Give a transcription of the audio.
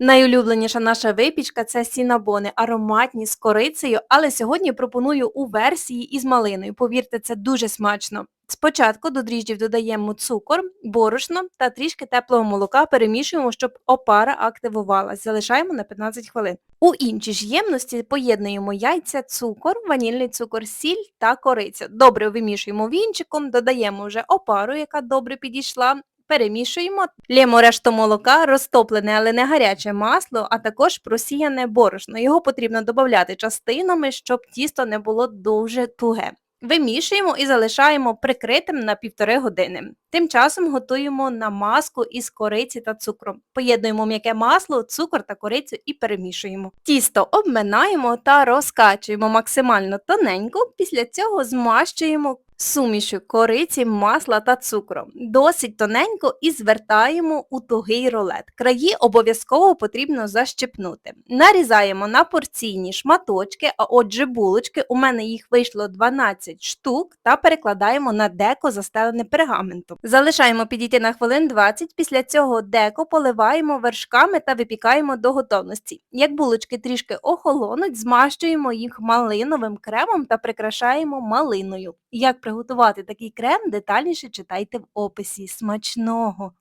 Найулюбленіша наша випічка це сінабони, ароматні з корицею, але сьогодні пропоную у версії із малиною. Повірте, це дуже смачно. Спочатку до дріжджів додаємо цукор, борошно та трішки теплого молока перемішуємо, щоб опара активувалась. Залишаємо на 15 хвилин. У іншій ж ємності поєднуємо яйця, цукор, ванільний цукор, сіль та кориця. Добре вимішуємо вінчиком, додаємо вже опару, яка добре підійшла, Перемішуємо, лємо решту молока, розтоплене, але не гаряче масло, а також просіяне борошно. Його потрібно додати частинами, щоб тісто не було дуже туге. Вимішуємо і залишаємо прикритим на півтори години. Тим часом готуємо намазку із кориці та цукром. Поєднуємо м'яке масло, цукор та корицю і перемішуємо. Тісто обминаємо та розкачуємо максимально тоненько, після цього змащуємо сумішю кориці, масла та цукру. Досить тоненько і звертаємо у тугий рулет. Краї обов'язково потрібно защепнути. Нарізаємо на порційні шматочки, а отже булочки, у мене їх вийшло 12 штук, та перекладаємо на деко застелене пергаментом. Залишаємо підійти на хвилин 20, після цього деко поливаємо вершками та випікаємо до готовності. Як булочки трішки охолонуть, змащуємо їх малиновим кремом та прикрашаємо малиною. Як приготувати такий крем, детальніше читайте в описі. Смачного!